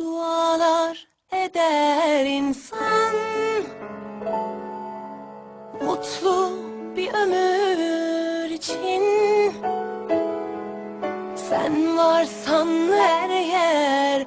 Dualar eder insan. Mutlu bir ömür için. Sen varsan her yer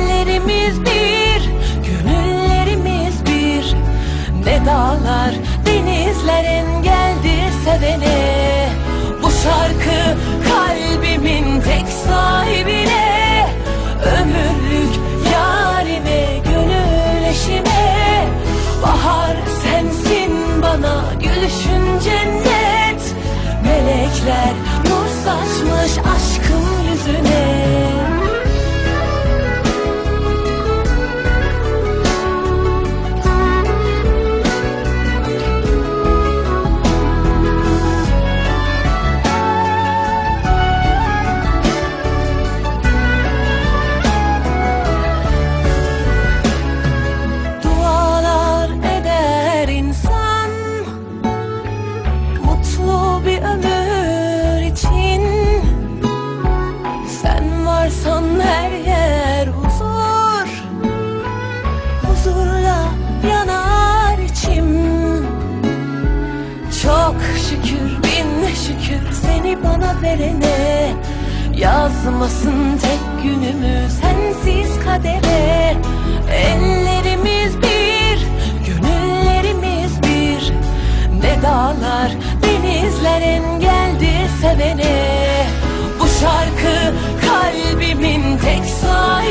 dağlar, denizler engeldir sevene. Bu şarkı kalbimin tek sahibine. Ömürlük yarime, gönül eşime. Bahar sensin bana gülüşün cennet. Melekler şükür seni bana verene Yazmasın tek günümü sensiz kadere. Ellerimiz bir, gönüllerimiz bir Ne dağlar, denizler engeldir sevene. Bu şarkı kalbimin tek sahibine